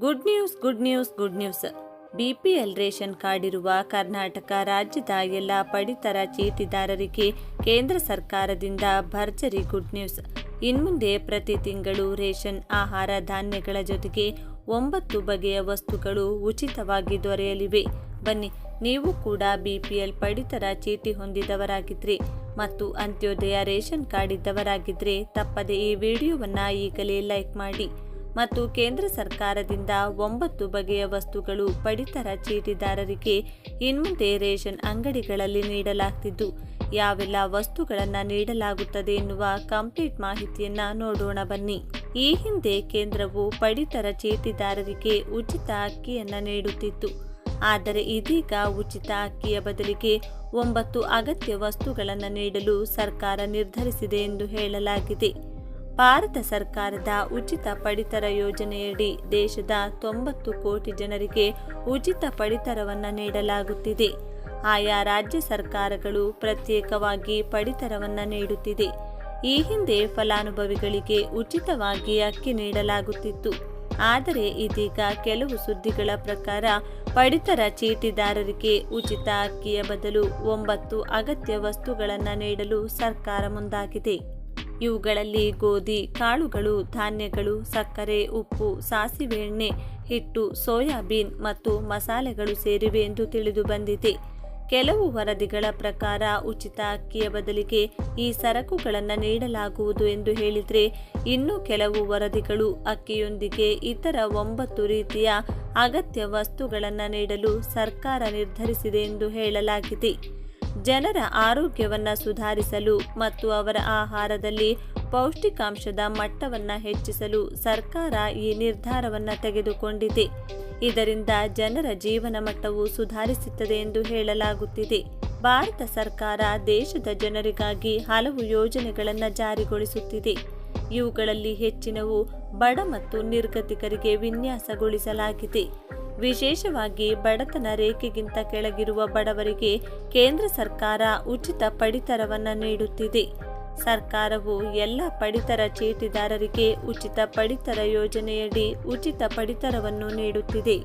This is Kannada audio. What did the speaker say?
Good news good news good news BPL ration card ಇರುವ ಕರ್ನಾಟಕ ರಾಜ್ಯದ ಎಲ್ಲ ಪಡಿತರ ಚೀಟಿದಾರರಿಗೆ ಕೇಂದ್ರ ಸರ್ಕಾರದಿಂದ ಭರ್ಜರಿ ಗುಡ್ ನ್ಯೂಸ್ ಇನ್ಮುಂದೆ ಪ್ರತಿ ತಿಂಗಳು ರೇಷನ್, ಆಹಾರ ಧಾನ್ಯಗಳ ಜೊತೆಗೆ ಒಂಬತ್ತು ಬಗೆಯ ವಸ್ತುಗಳು ಉಚಿತವಾಗಿ ದೊರೆಯಲಿವೆ. ಬನ್ನಿ, ನೀವು ಕೂಡ ಬಿಪಿಎಲ್ ಪಡಿತರ ಚೀಟಿ ಹೊಂದಿದವರಾಗಿದ್ರೆ ಮತ್ತು ಅಂತ್ಯೋದಯ ರೇಷನ್ ಕಾರ್ಡ್ ಇದ್ದವರಾಗಿದ್ರೆ ತಪ್ಪದೆ ಈ ವಿಡಿಯೋವನ್ನು ಈಗಲೇ ಲೈಕ್ ಮಾಡಿ. ಮತ್ತು ಕೇಂದ್ರ ಸರ್ಕಾರದಿಂದ ಒಂಬತ್ತು ಬಗೆಯ ವಸ್ತುಗಳು ಪಡಿತರ ಚೀಟಿದಾರರಿಗೆ ಇನ್ಮುಂದೆ ರೇಷನ್ ಅಂಗಡಿಗಳಲ್ಲಿ ನೀಡಲಾಗ್ತಿದ್ದು. ಯಾವೆಲ್ಲ ವಸ್ತುಗಳನ್ನು ನೀಡಲಾಗುತ್ತದೆ ಎನ್ನುವ ಕಂಪ್ಲೀಟ್ ಮಾಹಿತಿಯನ್ನ ನೋಡೋಣ ಬನ್ನಿ. ಈ ಹಿಂದೆ ಕೇಂದ್ರವು ಪಡಿತರ ಚೀಟಿದಾರರಿಗೆ ಉಚಿತ ಅಕ್ಕಿಯನ್ನ ನೀಡುತ್ತಿತ್ತು. ಆದರೆ ಇದೀಗ ಉಚಿತ ಅಕ್ಕಿಯ ಬದಲಿಗೆ ಒಂಬತ್ತು ಅಗತ್ಯ ವಸ್ತುಗಳನ್ನು ನೀಡಲು ಸರ್ಕಾರ ನಿರ್ಧರಿಸಿದೆ ಎಂದು ಹೇಳಲಾಗಿದೆ. ಭಾರತ ಸರ್ಕಾರದ ಉಚಿತ ಪಡಿತರ ಯೋಜನೆಯಡಿ ದೇಶದ ತೊಂಬತ್ತು ಕೋಟಿ ಜನರಿಗೆ ಉಚಿತ ಪಡಿತರವನ್ನು ನೀಡಲಾಗುತ್ತಿದೆ. ಆಯಾ ರಾಜ್ಯ ಸರ್ಕಾರಗಳು ಪ್ರತ್ಯೇಕವಾಗಿ ಪಡಿತರವನ್ನು ನೀಡುತ್ತಿದೆ. ಈ ಹಿಂದೆ ಫಲಾನುಭವಿಗಳಿಗೆ ಉಚಿತವಾಗಿ ಅಕ್ಕಿ ನೀಡಲಾಗುತ್ತಿತ್ತು. ಆದರೆ ಇದೀಗ ಕೆಲವು ಸುದ್ದಿಗಳ ಪ್ರಕಾರ ಪಡಿತರ ಚೀಟಿದಾರರಿಗೆ ಉಚಿತ ಅಕ್ಕಿಯ ಬದಲು ಒಂಬತ್ತು ಅಗತ್ಯ ವಸ್ತುಗಳನ್ನು ನೀಡಲು ಸರ್ಕಾರ ಮುಂದಾಗಿದೆ. ಇವುಗಳಲ್ಲಿ ಗೋಧಿ, ಕಾಳುಗಳು, ಧಾನ್ಯಗಳು, ಸಕ್ಕರೆ, ಉಪ್ಪು, ಸಾಸಿವೆ ಎಣ್ಣೆ, ಹಿಟ್ಟು, ಸೋಯಾಬೀನ್ ಮತ್ತು ಮಸಾಲೆಗಳು ಸೇರಿವೆ ಎಂದು ತಿಳಿದು ಬಂದಿದೆ. ಕೆಲವು ವರದಿಗಳ ಪ್ರಕಾರ ಉಚಿತ ಅಕ್ಕಿಯ ಬದಲಿಗೆ ಈ ಸರಕುಗಳನ್ನು ನೀಡಲಾಗುವುದು ಎಂದು ಹೇಳಿದರೆ ಇನ್ನು ಕೆಲವು ವರದಿಗಳು ಅಕ್ಕಿಯೊಂದಿಗೆ ಇತರ ಒಂಬತ್ತು ರೀತಿಯ ಅಗತ್ಯ ವಸ್ತುಗಳನ್ನು ನೀಡಲು ಸರ್ಕಾರ ನಿರ್ಧರಿಸಿದೆ ಎಂದು ಹೇಳಲಾಗಿದೆ. ಜನರ ಆರೋಗ್ಯವನ್ನು ಸುಧಾರಿಸಲು ಮತ್ತು ಅವರ ಆಹಾರದಲ್ಲಿ ಪೌಷ್ಟಿಕಾಂಶದ ಮಟ್ಟವನ್ನು ಹೆಚ್ಚಿಸಲು ಸರ್ಕಾರ ಈ ನಿರ್ಧಾರವನ್ನು ತೆಗೆದುಕೊಂಡಿದೆ. ಇದರಿಂದ ಜನರ ಜೀವನ ಮಟ್ಟವು ಸುಧಾರಿಸುತ್ತದೆ ಎಂದು ಹೇಳಲಾಗುತ್ತಿದೆ. ಭಾರತ ಸರ್ಕಾರ ದೇಶದ ಜನರಿಗಾಗಿ ಹಲವು ಯೋಜನೆಗಳನ್ನು ಜಾರಿಗೊಳಿಸುತ್ತಿದೆ. ಇವುಗಳಲ್ಲಿ ಹೆಚ್ಚಿನವು ಬಡ ಮತ್ತು ನಿರ್ಗತಿಕರಿಗೆ ವಿನ್ಯಾಸಗೊಳಿಸಲಾಗಿದೆ. ವಿಶೇಷವಾಗಿ ಬಡತನ ರೇಖೆಗಿಂತ ಕೆಳಗಿರುವ ಬಡವರಿಗೆ ಕೇಂದ್ರ ಸರ್ಕಾರ ಉಚಿತ ಪಡಿತರವನ್ನು ನೀಡುತ್ತಿದೆ. ಸರ್ಕಾರವು ಎಲ್ಲ ಪಡಿತರ ಚೀಟಿದಾರರಿಗೆ ಉಚಿತ ಪಡಿತರ ಯೋಜನೆಯಡಿ ಉಚಿತ ಪಡಿತರವನ್ನು ನೀಡುತ್ತಿದೆ.